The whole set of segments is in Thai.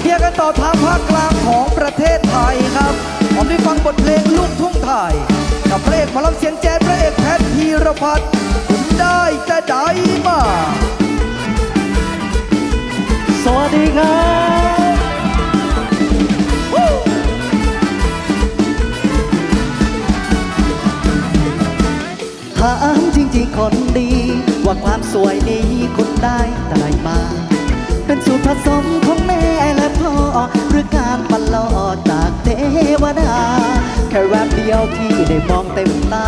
เที่ยกันต่อทางภาคกลางของประเทศไทยครับพร้อมได้ฟังบทเพลงลูกทุ่งไทย กับพระเอกหมอลำเสียงแจ๊ดพระเอกแพทย์พีรพัฒน์คุณได้จะได้มาสวัสดีครับถามจริงๆคนดี ว่าความสวยนี้คุณได้แต่มา เป็นสูตรผสมของแม่ หรือการปันลอจากเทวดา แค่แวบเดียวที่ได้มองเต็มตา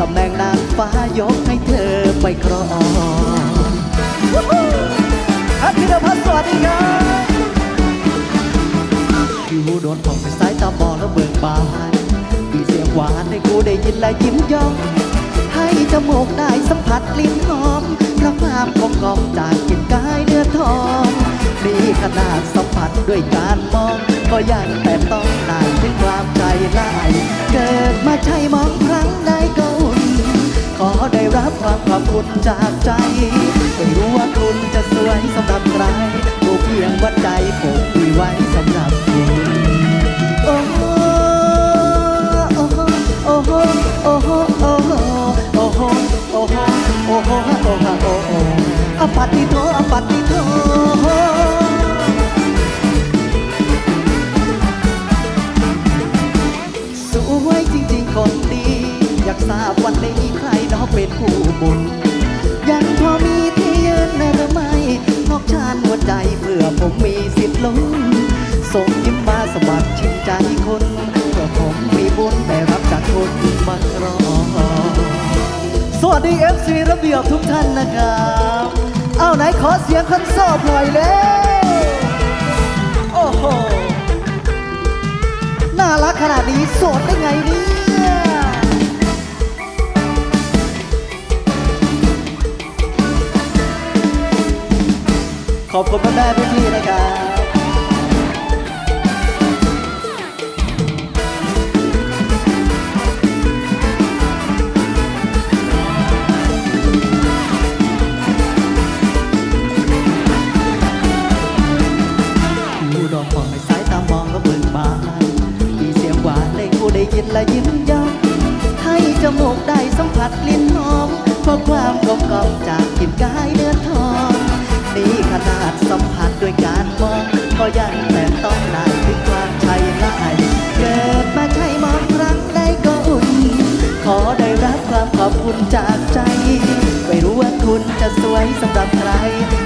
ตำแหน่งนางฟ้ายกให้เธอไปครองครับพี่เดพัสสวัสดีครับอยู่โดนผ่องไปสายตามองแล้วเบิกบานมีเสียงหวานให้กูได้ยินและยิ้มย่อง ให้จมูกได้สัมผัสกลิ่นหอมพระความกลมกล่อมจากกลิ่นกายเนื้อทองนี่ขนาดสม ผัสด้วยการมอง ก็ยังแต่ต้องนานถึงความใจลาย เกิดมาใช่มองครั้งใดก็อุ่น ขอได้รับความขอบคุณจากใจ ไม่รู้ว่าคุณจะสวยสำหรับใครรู้เพียงว่าใจผมมีไว้สำหรับคุณโอ้โหโอ้โหโอ้โหโอ้โหโอ้โหโอ้โหโอ้โหโอ้โหโอ้โหโอ้โหอปัตติโทอปัตติโทส วยจริงๆคนดี อยากทราบวันนี้ใครน้อเป็นผู้บุญ ยังพอมีที่ยืนหรือไม่ นอกชานหัวใจเพื่อผมมีสิทธิ์ลุ้นส่งยิ้มมาสวัสดิ์ชิมใจคนเพื่อผมมีบุญได้รับจากคนมารอสวัสดี FC ระเบียบทุกท่านนะครับ เอาไหนขอเสียงคนโซ่หน่อยเลยโอ้โห ขนาดนี้โสดได้ไงเนี่ยขอบคุณแม่พี่ๆนะครับ ด้สัมผัสกลิ่นหอมเพราะความกลมกล่อมจากกลิ่นกายเนื้อทองนี่ขนาดสัมผัสด้วยการมองก็ยังแต่ต้องนานถึงความใช่ลายเกิดมาใช่มองครั้งใดก็อุ่น ขอได้รับความขอบคุณจากใจ ไม่รู้ว่าคุณจะสวยสำหรับใคร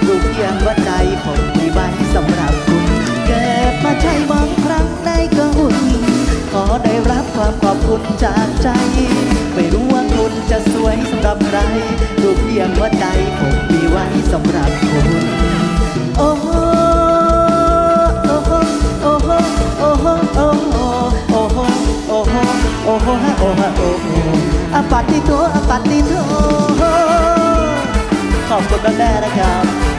รู้เพียงว่าใจผมมีไว้สำหรับคุณ เกิดมาใช่มองครั้งใดก็อุ่น ขอได้รับความขอบคุณจากใจ รับใครรู้เพียงว่าใจผมมีไว้สำหรับคุณโอ้โหโอ้โหโอ้โหโอ้โหโอ้โหโอ้โหโอ้โหโอ้โหโอ้โหโอ้โหอปัตติโตอปัตติโตขอบคุณแม่ๆนะครับ